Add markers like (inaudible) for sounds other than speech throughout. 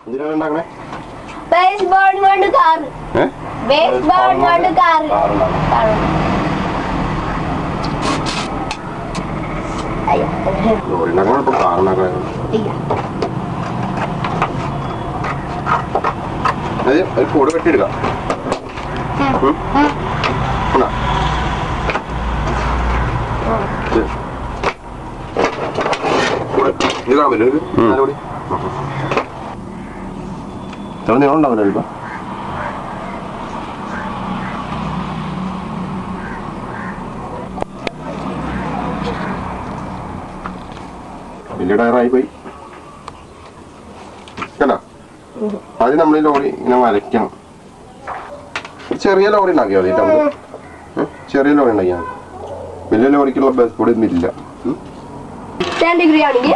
എന്തിനാണ് ഉണ്ടാക്കണേ? ബേസ്ബോൾ കൊണ്ട് കാറ്. ബേസ് ബേസ്ബോൾ കൊണ്ട് കാർ ലോറി ഉണ്ടാക്കണം? ഇപ്പൊ കാറുണ്ടാക്കണം ഇല്ല. അത് ഒരു കൂട് കെട്ടിയെടുക്കാം? ഇത്. കാണാൻ പറ്റില്ല ഇത്ര നീളം ഉണ്ടാവില്ല ഇപ്പൊ വലിയ ടയറായി പോയി കേട്ടോ? ആദ്യം നമ്മൾ ഈ ലോറി ഇങ്ങനെ വരയ്ക്കണം. ചെറിയ ലോറി ഉണ്ടാക്കിയാൽ മതി നമ്മൾ ചെറിയ ലോറി ഉണ്ടാക്കിയാൽ വലിയ ലോറിക്കുള്ള ബസ് കൂടെ ഉം. ഡിഗ്രി ആണെങ്കിൽ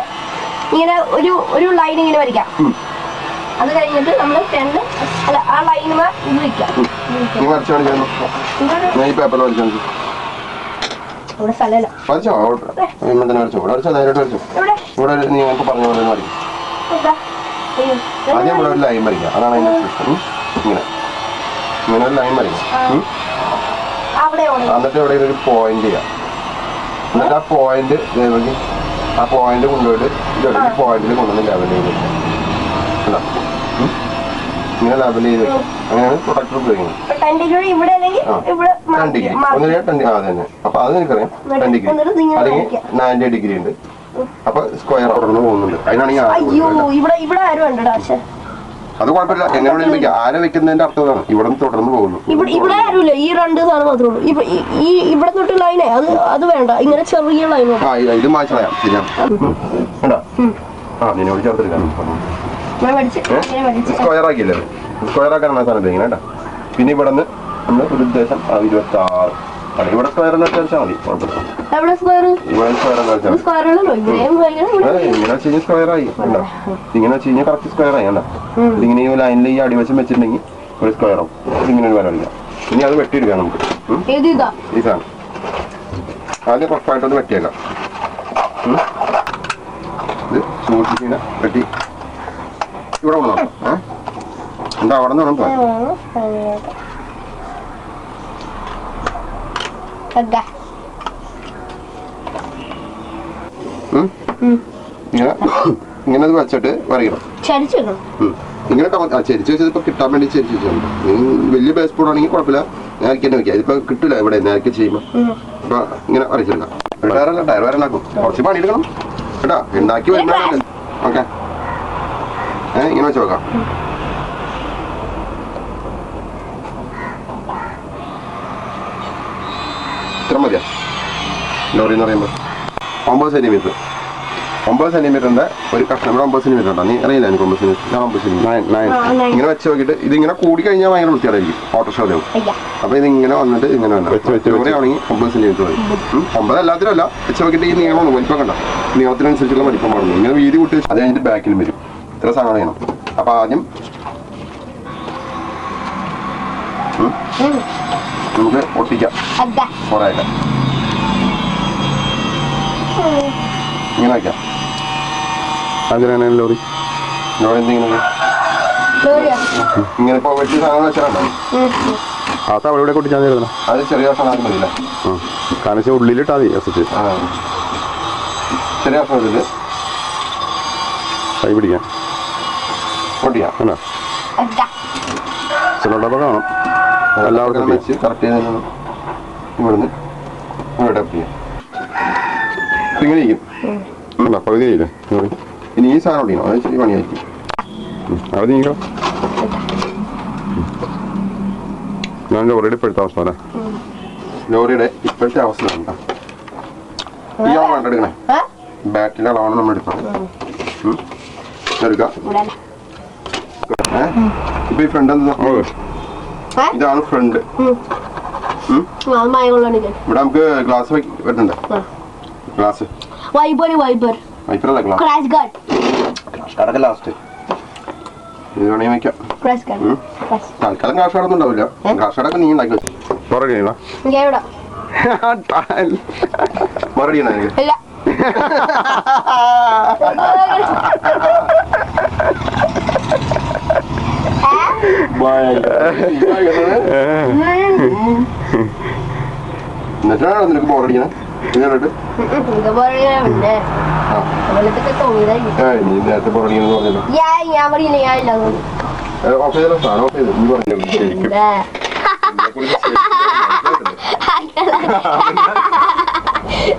ഇങ്ങനെ ഒരു ഒരു ലൈൻ ഇങ്ങനെ വരയ്ക്കാം. അത് കഴിഞ്ഞിട്ട് നമ്മൾ ടെന്ന് അല്ല ആ ലൈന് ഇത് നീ വരച്ചു കാണിച്ചു നീ ഈ പേപ്പറിൽ വരച്ചു കാണിച്ചു ഇവിടെ സ്ഥലമല്ല. വരച്ചോ? അവിടെ തന്നെ വരച്ചോ? ഇവിടെ വരച്ചോ? നേരിട്ട് വരച്ചോ? ഇവിടെ. ഇവിടെ നീ ഞങ്ങൾക്ക് പറഞ്ഞ പോലെ ഒന്ന് വരയ്ക്കും. ഇതാ. അയ്യോ. ആദ്യം ഇവിടെ ഒരു ലൈൻ വരയ്ക്കുക അതാണ് അതിന്റെ സിസ്റ്റം ഉം. ഇങ്ങനെ. ഇങ്ങനെ ഒരു ലൈൻ വരയ്ക്കുക ഉം. അവിടെ ഓടി എന്നിട്ട് ഇവിടെ ഒരു പോയിന്റ് ചെയ്യാം. എന്നിട്ട് ആ പോയിന്റ് ആ പോയിന്റ് കൊണ്ടുപോയിട്ട് ഈ പോയിന്റിൽ കൊണ്ടുവന്ന് ലെവൽ ചെയ്ത് വെക്കാം. ചെയ്ത്. അങ്ങനെയാണ് പ്രൊഡക്റ്റ് ഉപയോഗിക്കുന്നത് ടെൻ ഡിഗ്രി ടെൻ ആ അതെ തന്നെ. അപ്പൊ അത് എനിക്കറിയാം. Ten degree. അല്ലെങ്കിൽ നയന്റി ഡിഗ്രി ഉണ്ട്. അപ്പൊ സ്ക്വയർ തുടർന്ന് പോകുന്നുണ്ട്. അതിനാണ് അയ്യോ ഇവിടെ ഇവിടെ ആരും ഉണ്ടടാ അത് കുഴപ്പമില്ല. എങ്ങനെ വെക്കാം ആരെ വെക്കുന്നതിന്റെ അർത്ഥം അതാണ് ഇവിടെ തുടർന്ന് പോകുന്നു. ഇവിടെ ഇവിടെ ആരുമില്ല. ഈ രണ്ട് സാധനം മാത്രമേ ഉള്ളൂ. ഈ- ഇവിടെ തൊട്ട് ലൈനേ അത് അത് വേണ്ട. ഇങ്ങനെ ചെറിയ ലൈൻ ആ ഇത് മാറ്റി മാച്ച് കളയാം. ശരിയാണ്. കണ്ടോ ആ നിന്നോട് ചേർത്തെടുക്കാം സ്ക്വയർ ആക്കിയല്ലേ? സ്ക്വയർ ആക്കാൻ സാധനം ഉപയോഗിക്കുന്നത് കേട്ടോ. പിന്നെ ഇവിടെ നിന്ന് നമ്മൾ ഒരു ഉദ്ദേശം ആ ഇരുപത്തി ആറ് ഇവിടെ സ്ക്വയർ എന്ന് വെച്ചാൽ മതി ഇവിടെ സ്ക്വയർ ഇങ്ങനെ വെച്ച് കഴിഞ്ഞാൽ സ്ക്വയർ ആയി കണ്ടോ? ഇങ്ങനെ വെച്ച് കഴിഞ്ഞാൽ കറക്റ്റ് സ്ക്വയർ ആയി കണ്ടോ? ഇതിങ്ങനെ ഈ ലൈനിൽ ഈ അടിവശം വെച്ചിട്ടുണ്ടെങ്കിൽ ഒരു സ്ക്വയറും ഇതിങ്ങനെ ഒരു വരവില്ല ഇനി അത് വെട്ടിയെടുക്കാം നമുക്ക്. ഈ സാധനം. ആദ്യം റഫായിട്ടൊന്ന് വെട്ടിയേക്കാം. ഇത് സൂക്ഷിച്ചിങ്ങനെ വെട്ടി ഇവിടെ വന്നോ എന്താ അവിടെ നിന്ന് ഇങ്ങനെ വെച്ചിട്ട് വരയ്ക്കണം. ചരിച്ചു ഇങ്ങനെ ആ വെച്ചത് ഇപ്പൊ കിട്ടാൻ വേണ്ടി ചെരിച്ച് വെച്ചാൽ വലിയ ബേസ് ബോർഡ് ആണെങ്കിൽ കുഴപ്പമില്ല. നേരത്തെ തന്നെ വെക്കാം. ഇതിപ്പോ കിട്ടില്ല ഇവിടെ നേരത്തെ ചെയ്യുമ്പോ. അപ്പൊ ഇങ്ങനെ അറിയിച്ചിട്ടില്ല ടയറല്ല ടയർ വരെ ഉണ്ടാക്കും കുറച്ച് പണി എടുക്കണം കേട്ടോ ഉണ്ടാക്കി വരുന്ന ഓക്കെ ഏ ഇങ്ങനെ വെച്ച് നോക്കാം ഇത്ര മതിയാ. ലോറി എന്ന് പറയുമ്പോൾ ഒമ്പത് സെന്റിമീറ്റർ ഒമ്പത് സെന്റിമീറ്ററിന്റെ ഒരു കഷ്ണം. ഇവിടെ ഒമ്പത് സെന്റിമീറ്റർ ഉണ്ടോ? നീ അറിയില്ല എനിക്ക് ഒമ്പത് സെന്റിമീറ്റർ ഒമ്പത് സെന്റിമീറ്റർ നയൻ നയൻ ഇങ്ങനെ വെച്ച് നോക്കിയിട്ട് ഇതിങ്ങനെ കൂടി കഴിഞ്ഞാൽ ഭയങ്കര വൃത്തിയായിരിക്കും. ഷോ അയ്യാ. അപ്പൊ ഇത് ഇങ്ങനെ വന്നിട്ട് ഇങ്ങനെ വരണം. ലോറി ആണെങ്കിൽ ഒമ്പത് സെന്റിമീറ്റർ വരും. ഒമ്പത് എല്ലാത്തിനും അല്ല. വെച്ച് നോക്കിയിട്ട് ഈ നീളം വലിപ്പം കണ്ട നീളത്തിനനുസരിച്ചുള്ള വലിപ്പം പാടുന്നു ഇങ്ങനെ വീതി കൂട്ടി അത് കഴിഞ്ഞിട്ട് ബാക്കിലും വരും. ഇത്ര സാധനം ചെയ്യണം അപ്പൊ ആദ്യം നമുക്ക് ഒട്ടിക്കാം. കുറേ ആയിട്ട് ഇങ്ങനെ വയ്ക്കാം അതിനാണ് ലോറി. ലോറി എന്തിങ്ങനെ ലോറിയാ? ഇങ്ങനെ ഇപ്പൊ വെട്ടി സാധനം വെച്ചാലോ ആ അവിടെ ഇവിടെ കൊട്ടിച്ചാൽ മതി അത് ചെറിയ കഷ്ണം ആദ്യം മതിയില്ല? കാരണം വെച്ചാൽ ഉള്ളിലിട്ടാൽ മതി എസ് ചെറിയ കഷ്ണം കൈ പിടിക്കാൻ കണ്ടോ അതാ ചിലടൊപ്പം കാണും എല്ലാവർക്കും വെച്ച് കറക്റ്റ് ചെയ്ത് ഇവിടുന്ന് ഇവിടെ ചെയ്യാം ഇങ്ങനെ ഇരിക്കും കണ്ടോ പകുതി ഇല്ലേ ഇനി ഈ സാധനം ഒട്ടിക്കണം അത് പണിയായിരിക്കും. അത് നീക്കണം ഞാൻ ലോറിയുടെ ഇപ്പോഴത്തെ അവസ്ഥ അല്ലേ? ലോറിയുടെ ഇപ്പോഴത്തെ അവസ്ഥ കണ്ട ഈ അളവാണ് എടുക്കണേ. ബാറ്ററിയുടെ അളവാണ് നമ്മൾ എടുക്കണം. എടുക്കാം? ഇപ്പൊ ഈ ഫ്രണ്ട്? ഇതാണ് ഫ്രണ്ട് ഇവിടെ നമുക്ക് ഗ്ലാസ് വരുന്നുണ്ട്. ഗ്ലാസ് വൈബർ വൈബർ വൈപ്പറല്ല ഗ്ലാസ് ക്രാഷ് ഗാർഡ് അതൊക്കെ ലാസ്റ്റ് ഇത് വേണമെങ്കിൽ വയ്ക്കാം. ക്രാഷ് ഗാർഡ് ഉം. ക്രാഷ് തൽക്കാലം കാശ് ഉണ്ടാവില്ല. കാശ് കടൊക്കെ നീ ഉണ്ടാക്കി വെച്ചു. ഇവിടെ. മറുപടി ഇല്ല. (laughs) (laughs) (laughs) എന്നിട്ടാണോ നിനക്ക് ബോറടിക്കണേ നീ നേരത്തെ ബോറടിക്കണെന്ന് പറഞ്ഞല്ലോ. ഓഫ് ചെയ്തല്ലോ സാധനം ഓഫ് ചെയ്തു. നീ പറഞ്ഞു എന്താ?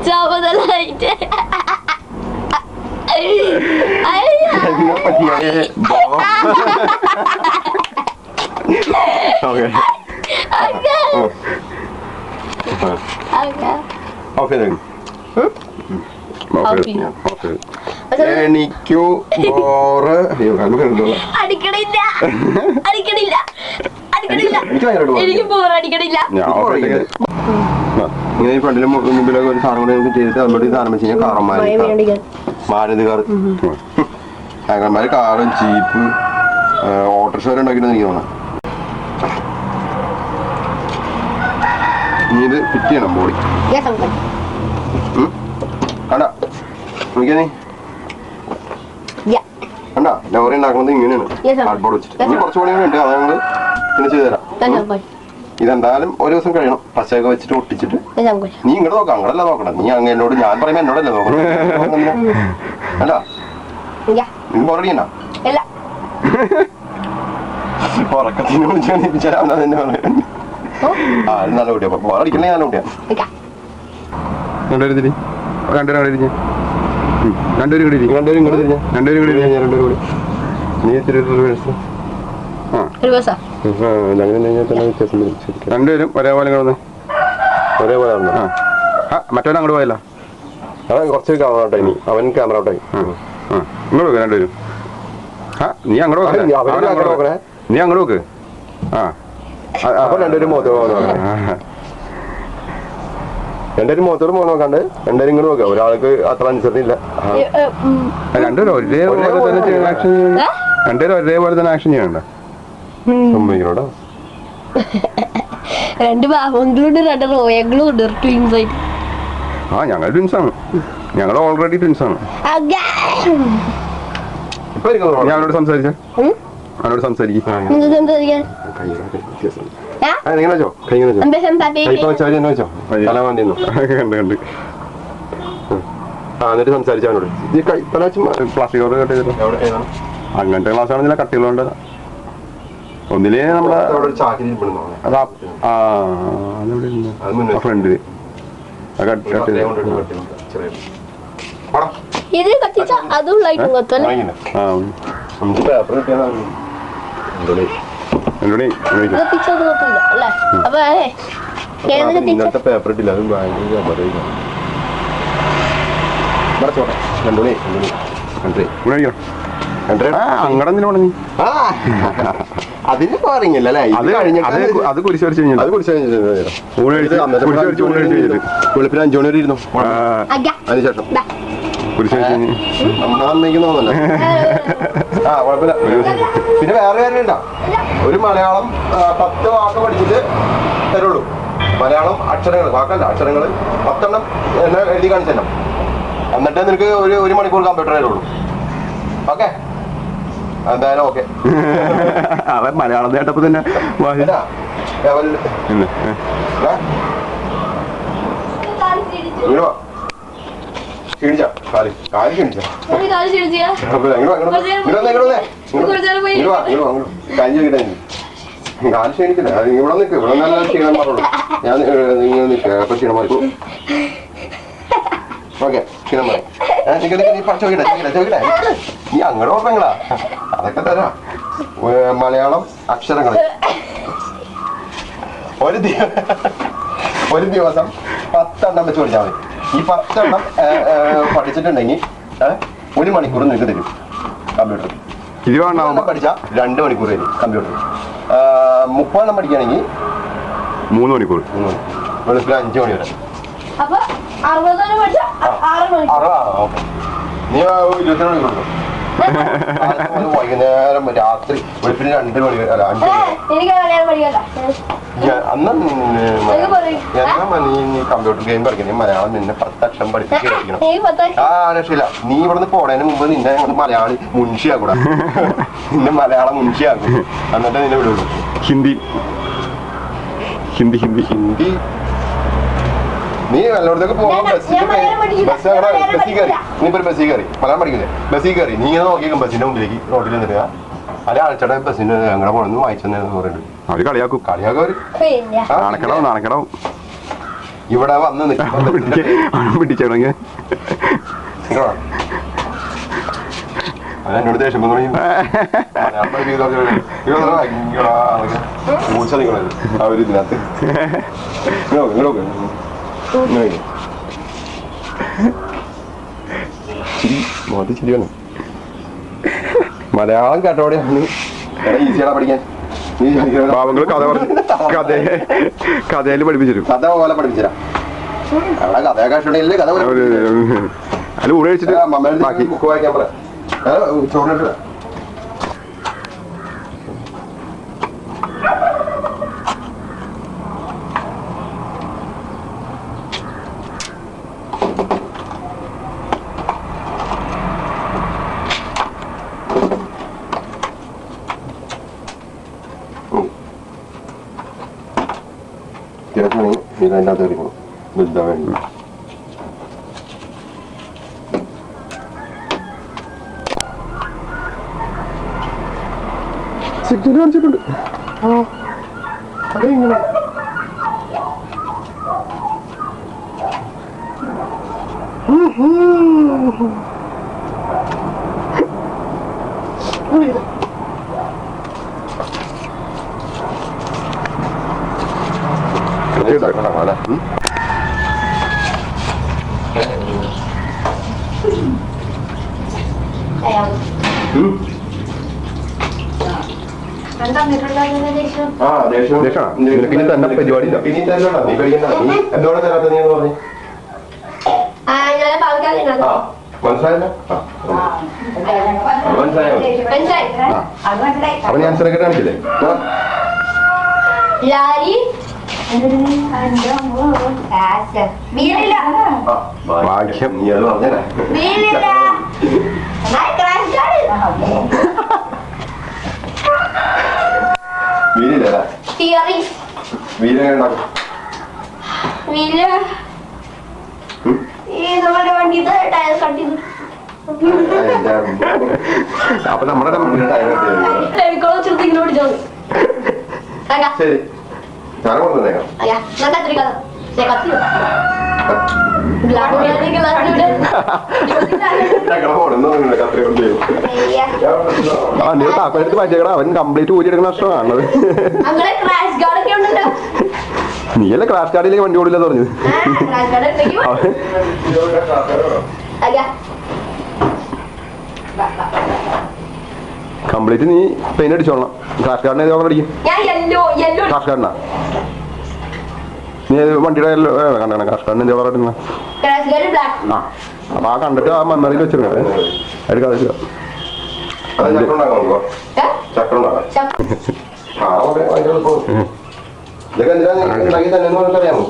ചുമതലായിട്ട് ഓക്കെ ഓഫ് ചെയ്തു (laughs) ഓക്കെ ഓക്കെ എനിക്കു ബോറ് ഇങ്ങനെ ഈ ഫ്രണ്ടിലും മുമ്പിലൊക്കെ ഒരു സാധനം കൂടെ നമുക്ക് ചെയ്തിട്ട് നമ്മുടെ ഈ സാധനം വെച്ച് കഴിഞ്ഞാൽ കാറന്മാര് മാരുതി കാർ. കാരന്മാര് കാറും ജീപ്പ് ഓട്ടോറിക്ഷ വരെ ഉണ്ടാക്കിയിട്ട് എനിക്ക് തോന്നാം ഇനി ഇത് ഫിറ്റ് ചെയ്യണം ബോഡി കണ്ട? നോക്കിയാ നീ? കണ്ട? ലോറി ഉണ്ടാക്കുന്നത് ഇങ്ങനെയാണ്. കാർഡ്ബോർഡ് വെച്ചിട്ട്. ഇനി കുറച്ച് പണികൾ ഉണ്ട്. അത് ഞങ്ങൾ പിന്നെ ചെയ്തുതരാം ഇതെന്തായാലും ഒരു ദിവസം കഴിയണം. പച്ചയൊക്കെ വെച്ചിട്ട് ഒട്ടിച്ചിട്ട്. നീ ഇങ്ങോട്ട് നോക്കാം. അങ്ങടല്ല നോക്കണം നീ അങ്ങ് എന്നോട് ഞാൻ പറയുമ്പോ എന്നോടല്ല നോക്കണം അല്ല നീ ബോറടിക്കണ്ട ഉറക്കത്തിന് വിളിച്ചാൽ തന്നെ പറയുന്നത്. ആ നല്ല കുട്ടിയാ ബോറടിക്കണേ നല്ല കുട്ടിയാ രണ്ടുപേരും തിരി അവിടെ ഇരിക്കും. രണ്ടുപേരും കൂടി ഇരിക്കും. രണ്ടുപേരും ഇങ്ങോട്ട് തിരിഞ്ഞ രണ്ടുപേരും കൂടി ഇരിക്കും. രണ്ടുപേരും കൂടി. നീ ഇത്തിരി രണ്ടുപേരും ഒരേപോലെ വന്നേ? ഒരേപോലെ ആ. മറ്റവൻ അങ്ങോട്ട് പോയല്ലോ? അവൻ കുറച്ച് ക്യാമറ ഔട്ടായി നീ അവൻ ക്യാമറ ഔട്ടായി ഇങ്ങോട്ട് വെക്ക് രണ്ടുപേരും. ആ നീ അങ്ങോട്ട് നീ അങ്ങോട്ട് വെക്ക് ആ. അപ്പൊ രണ്ടുപേരും മുഖത്ത് പോകുന്നു ആ. രണ്ടുപേരും മുഖത്തോട് പോകുന്ന നോക്കാണ്ട് രണ്ടുപേരും ഇങ്ങോട്ട് നോക്കാം. ഒരാൾക്ക് അത്ര അനുസരണയില്ല. രണ്ടുപേരും ഒരേപോലെ തന്നെ ചെയ്യണം. ആക്ഷൻ രണ്ടുപേരും ഒരേപോലെ തന്നെ ആക്ഷൻ ചെയ്യണ്ട സമ്മതിക്കണോടാ രണ്ട് പാവങ്ങളുണ്ട് രണ്ട് റോയങ്ങളും ഉണ്ട്. ട്വിൻസ് ആയിട്ട്. ആ ഞങ്ങൾ ട്വിൻസ് ആണ്. ഞങ്ങൾ ഓൾറെഡി ട്വിൻസ് ആണ്. ഇപ്പൊ സംസാരിച്ചേ? അവനോട് സംസാരിക്കും. നിങ്ങൾക്ക് എന്താ ചെയ്യാൻ കൈ വ്യത്യാസം ആ നിങ്ങൾ വെച്ചോ. കൈ ഇങ്ങനെ വെച്ചോ. എന്താ എന്താ കൈ തന്നെ വെച്ചോ മതി. കണ്ട് കണ്ട്. ആ എന്നിട്ട് സംസാരിച്ചു അവനോട്. ഈ കൈ തല വെച്ച് പ്ലാസ്റ്റിക് കവർ കട്ട് ചെയ്തിട്ട്. അങ്ങനത്തെ ക്ലാസ് ആണെങ്കിൽ കട്ടികളുണ്ട്. ഒന്നിലേ നമ്മുടെ ചാക്കിൽ അതാ ആ അതെവിടെ. ഫ്രണ്ടിൽ. ഇത് കത്തിച്ച അതും ലൈറ്റും കത്തല്ലേ. ആ നമുക്ക് പേപ്പർ കിട്ടിയതാണ് ഇന്നത്തെ പേപ്പർ ഇട്ടില്ല അത് ആ അതിന് അത് അത് അത് കുരിശ് വരച്ച് അത് കഴിഞ്ഞാൽ കുടിച്ചു ഊണ് കഴിച്ച് കുരിശ് വരച്ച് ഊണ് കഴിച്ച് കഴിഞ്ഞിട്ട് വെളുപ്പിന് അഞ്ചു മണി വരെ ഇരുന്നു അതിനുശേഷം (laughs) പിന്നെ വേറെ കാര്യമില്ല ഒരു മലയാളം പത്ത് വാക്ക് പഠിച്ചിട്ട് തരുള്ളൂ. മലയാളം അക്ഷരങ്ങൾ വാക്കല്ല അക്ഷരങ്ങൾ പത്തെണ്ണം എന്നെ എഴുതി കാണിച്ചു തരണം എന്നിട്ട് നിനക്ക് ഒരു ഒരു മണിക്കൂർ കമ്പ്യൂട്ടർ തരുള്ളൂ ഓക്കെ? എന്തായാലും ഓക്കെ. (laughs) അവൻ മലയാളം കേട്ടപ്പോ തന്നെ വാ- എന്നാ ലെവൽ ഇന്ന്, ഏ. ഇങ്ങോട്ട് വാ ക്ഷീണിച്ച? കാൽ കാൽ ക്ഷീണിച്ച. കാൽ അത് ഇവിടെ നിൽക്ക് ഇവിടെ നല്ല ക്ഷീണം മാറുള്ളൂ. ഞാൻ നിങ്ങൾ നിൽക്കുക അപ്പൊ ക്ഷീണം മാറിക്കോ. ഓക്കെ ക്ഷീണം മാറി. ഏ, നിക്ക് നിക്ക് നീ പ- ചോദിക്കട്ടെ ചോദിക്കട്ടെ ചോദിക്കട്ടെ. നീ അങ്ങോട്ട് ഓർമ്മങ്ങളാ അതൊക്കെ തരാം. മലയാളം അക്ഷരങ്ങൾ ഒരു ദിവസം ഒരു ദിവസം പത്തെണ്ണം വെച്ച് പഠിച്ചാൽ മതി. ഈ പത്തെണ്ണം പഠിച്ചിട്ടുണ്ടെങ്കിൽ ഒരു മണിക്കൂർ നിങ്ങൾക്ക് തരും കമ്പ്യൂട്ടർ. ഇരുപതെണ്ണം പഠിച്ചാൽ രണ്ട് മണിക്കൂർ തരും കമ്പ്യൂട്ടർ. മുപ്പതെണ്ണം പഠിക്കുകയാണെങ്കിൽ മൂന്ന് മണിക്കൂർ. വെളുപ്പിന് അഞ്ച് മണി വരെ. അറുപതാ നീ ആ ഇരുപത്തിരണ്ട് മണിക്കൂർ വൈകുന്നേരം രാത്രി വെളുപ്പിന് രണ്ട് മണി വരെ- അല്ല അഞ്ച് അന്ന് പറയ്. എന്നാ നീ നീ കമ്പ്യൂട്ടർ ഗെയിം പഠിക്കണേ മലയാളം നിന്നെ പത്തക്ഷം പഠിപ്പിച്ച് കളിക്കണം ആ രക്ഷയില്ല നീ ഇവിടുന്ന് പോണേന് മുമ്പ് നിന്നെ ഞങ്ങൾ മലയാളി മുൻഷിയാക്കൂടാ. നിന്നെ മലയാളം മുൻഷിയാക്കും. എന്നിട്ട് നിന്നെ വിടുള്ളൂ. ഹിന്ദി. ഹിന്ദി ഹിന്ദി. ഹിന്ദി നീ എല്ലായിടത്തൊക്കെ പോകുമ്പോ ഞാൻ- ബസ്സിൽ. ബസ് അവിടെ ബസ്സിൽ കയറി. നീ ഇപ്പൊ ബസ്സിൽ കയറി. മലയാളം പഠിക്കില്ലേ? ബസ്സിൽ കയറി. നീ ഇങ്ങനെ നോക്കിയേക്കും ബസ്സിന്റെ മുമ്പിലേക്ക് റോഡിൽ നിന്നിട്ട്. അല്ലെ ആഴ്ചയുടെ ബസ്സിന് ഞങ്ങളുടെ പോണെന്ന് വായിച്ചെന്നു പറയുന്നുണ്ട് അവർ കളിയാക്കും. കളിയാക്കും നാണക്കടാവും നാണക്കടാവും. ഇവിടെ വന്ന് പിടിച്ചോണെങ്കിൽ എന്നോട് ദേഷ്യം വന്നു തുടങ്ങി. മലയാളം പഠിപ്പിക്കുന്ന ആൾക്കാര് ഇങ്ങനെ ഭയങ്കര ആളൊക്കെ പൂച്ച നിൽക്കണത് അവർ ഇതിനകത്ത്. ഇങ്ങോട്ട് ചിരി. മലയാളം കേട്ടോടെയാണ് ഈസിയാണ് പഠിക്കാൻ. പാവങ്ങൾ കഥ പറഞ്ഞു കഥ കഥയിൽ പഠിപ്പിച്ചു കഥ പോലെ പഠിപ്പിച്ചരാ. അവിടെ കഥയൊക്കെ ഇഷ്ടമുണ്ടെങ്കിൽ കഥ അതിൽ ഊടെ പറ. ചോറിനിട്ട് തിരക്കാണെങ്കിൽ നീ അതിന്റെ അകത്ത് കയറിക്കണം വലുതാ വേണ്ടി സിഗ്നൽ കാണിച്ചിട്ടുണ്ട് ഉം? ഉം? എന്താ നിങ്ങളുടെ ദേഷ്യം ആ, ദേഷ്യം. ദേഷ്യമാണോ? നിനക്ക് ഇനി തന്നെ പരിപാടിയില്ല. ഇനി തന്നെയാണോ? നീ പേടിക്കണ്ട. നീ എന്തുകൊണ്ടാ തരാത്തത് നീ എന്ന് പറഞ്ഞേ? ആ ഞാൻ പാൽക്കാലിനാണ് ആ, മനസ്സിലായല്ലോ? ആ, അത് മനസ്സിലായോ? മനസ്സിലായി ആ. അപ്പൊ ഞാൻ ആൻസർ കാണിച്ചില്ലേ ആ, ലാരി വീടില്ല ആ, ഭാഗ്യം. നീ അത് പറഞ്ഞേരാ. വീടില്ല ഞാൻ ക്രാഷ് കാർഡ് വീരില്ലേ അല്ലേ? തിയറി വീര് എങ്ങനെ ഉണ്ടാക്കും? വീൽ ഉം? ഈ നമ്മുടെ വണ്ടിയുടെ ടയർ തിയറി. ചെയ്തു. ആ, വീൽ അപ്പൊ നമ്മുടെ ശരി. സാറ് കൊണ്ടുവന്നേക്കാം. നീ താക്കോലെടുത്ത് മാറ്റിയേക്കടാ. അവൻ കംപ്ലീറ്റ് ഊരിയെടുക്കുന്ന നഷ്ടമാണത് നീയല്ലേ ക്രാഷ് കാർഡിലേക്ക് വണ്ടി ഓടില്ല പറഞ്ഞത്. കംപ്ലീറ്റ് നീ പെയിന്റ് അടിച്ചോളണം. ക്രാഷ് കാർഡിനെ അടിക്കും. ക്രാഷ് കാർഡിനാ നീ വണ്ടിയുടെ yellow- ഏ, കണ്ടേ ക്രാഷ് കാർഡിന് എന്ത് ബ്ലാക്ക് ആ അപ്പൊ ആ കണ്ടിട്ട് ആ മെമ്മറിയിൽ വെച്ചിരുന്നത്. എടുക്കാം വെച്ചില്ല അത് ചക്ര ഉണ്ടാക്കാം നമുക്ക് ചക്ര ആ ഓക്കെ ഭയങ്കര എളുപ്പം ഇതൊക്കെ എന്തിനാ ഉണ്ടാക്കി തന്നെ അറിയാമോ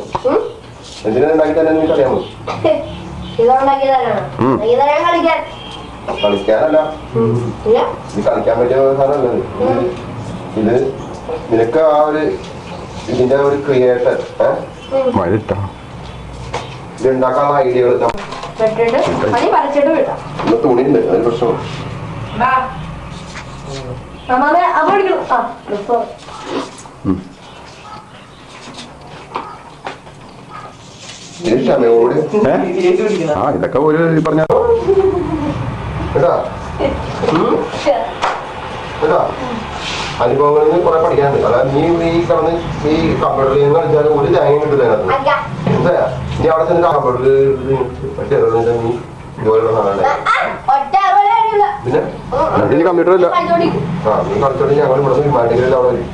എന്തിനാ ഉണ്ടാക്കി തന്നെ അറിയാമോ കളിക്കാനല്ല. ഇല്ല. ഇത് കളിക്കാൻ പറ്റിയ സാധനമല്ല ഇത്. നിനക്ക് ആ ഒരു ഇതിന്റെ ഒരു ക്രിയേറ്റർ മഴ ഇട്ടാ തുണിയുണ്ട് അതിന് പ്രശ്നം ആ ഇതൊക്കെ ഒരു പറഞ്ഞ കേട്ടാ? കേട്ടാ? അനുഭവങ്ങളിൽ നിന്ന് കുറെ പഠിക്കാനുണ്ട് അതായത് നീ ഈ കടന്ന് ഈ കമ്പ്യൂട്ടറിൽ നിന്ന് കളിച്ചാൽ ഒരു തേങ്ങയും കിട്ടില്ല അതിനകത്ത്? നീ അവിടെ ചെന്ന് കമ്പ്യൂട്ടറിൽ നീ ജോലിയുള്ള പിന്നെ? കമ്പ്യൂട്ടർ ഇല്ല. ആ നീ കളിച്ചോണ്ട് ഞങ്ങൾ ഇവിടെ നിന്ന് വിമാനത്തിൽ അവിടെ വരും.